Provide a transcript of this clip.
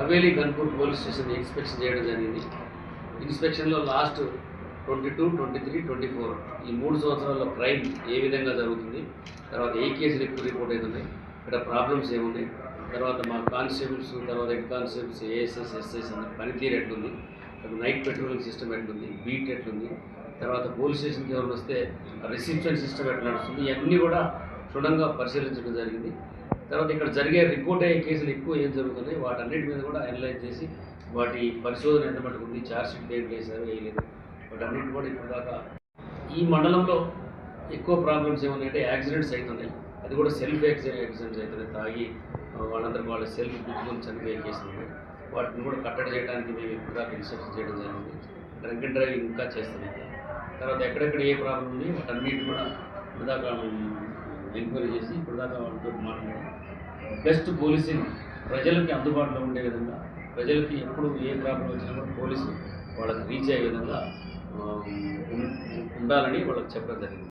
Haveli Kanpur police station inspection చేయడం జరిగింది. ఇన్స్పెక్షన్లో last twenty two twenty three twenty four ఈ మూడు సంవత్సరాల్లో క్రైమ్ ఏ విధంగా జరుగుతుంది తర్వాత ఏ కేసులు ఎక్కువ రిపోర్ట్ అవుతున్నాయి ఇక్కడ ప్రాబ్లమ్స్ ఏమున్నాయి తర్వాత మా కానిస్టేబుల్స్ తర్వాత హెడ్ కానిస్టేబుల్స్ ఏఎస్ఎస్ ఎస్ఎస్ అన్న పనితీరు ఎట్లుంది నైట్ పెట్రోలింగ్ సిస్టమ్ ఎట్లుంది బీట్ ఎట్లుంది తర్వాత పోలీస్ స్టేషన్కి ఎవరు వస్తే రిసెప్షన్ సిస్టమ్ ఎట్లా నడుస్తుంది ఇవన్నీ కూడా క్షుణ్ణంగా పరిశీలించడం జరిగింది. తర్వాత ఇక్కడ జరిగే రిపోర్ట్ అయ్యే కేసులు ఎక్కువ ఏం జరుగుతున్నాయి వాటన్నిటి మీద కూడా అనలైజ్ చేసి వాటి పరిశోధన ఎంత మటుకు ఉంది ఛార్జ్షీట్ డేట్ వేసారు వేయలేదు వాటన్నిటి కూడా ఇప్పుడు దాకా ఈ మండలంలో ఎక్కువ ప్రాబ్లమ్స్ ఏమన్నాయంటే యాక్సిడెంట్స్ అవుతున్నాయి అది కూడా సెల్ఫ్ యాక్సిడెంట్స్ అవుతున్నాయి తాగి వాళ్ళందరూ వాళ్ళ సెల్ఫ్ గుర్తుకొని చనిపోయే కేసులు ఉన్నాయి. వాటిని కూడా కట్టడి చేయడానికి మేము ఇప్పుడు దాకా రిసర్చ్ చేయడం జరిగింది. డ్రంక్ అండ్ డ్రైవింగ్ ఇంకా చేస్తున్నాం. తర్వాత ఎక్కడెక్కడ ఏ ప్రాబ్లం ఉంది వాటన్నిటి కూడా ఇప్పుడు దాకా ఎంక్వైరీ చేసి ఇప్పుడు దాకా వాళ్ళతో మాట్లాడి బెస్ట్ పోలీసింగ్ ప్రజలకి అందుబాటులో ఉండే విధంగా ప్రజలకి ఎప్పుడు ఏ ప్రాబ్లం వచ్చినా కూడా పోలీసు వాళ్ళకి రీచ్ అయ్యే విధంగా ఉండాలని వాళ్ళకి చెప్పడం జరిగింది.